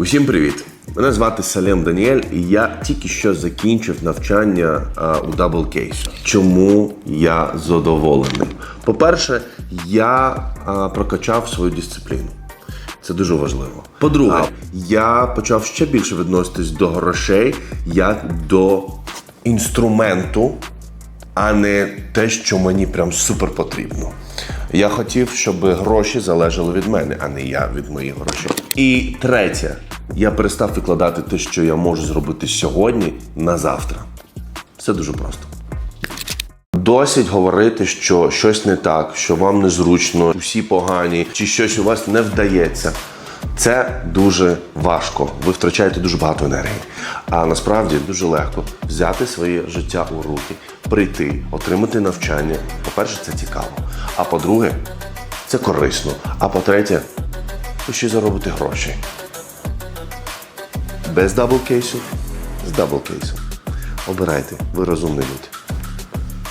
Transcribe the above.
Усім привіт! Мене звати Салем Даніель, і я тільки що закінчив навчання а, у Double Case. Чому я задоволений? По-перше, я а, прокачав свою дисципліну. Це дуже важливо. По-друге, я почав ще більше відноситись до грошей як до інструменту, а не те, що мені прям супер потрібно. Я хотів, щоб гроші залежали від мене, а не я від моїх грошей. І третє, я перестав викладати те, що я можу зробити сьогодні на завтра. Все дуже просто. Досить говорити, що щось не так, що вам незручно, усі погані, чи щось у вас не вдається. Це дуже важко. Ви втрачаєте дуже багато енергії. А насправді дуже легко взяти своє життя у руки, прийти, отримати навчання. По-перше, це цікаво. А по-друге, це корисно. А по-третє, ви ще заробите гроші. Без даблкейсу, з даблкейсом. Обирайте, ви розумний людь.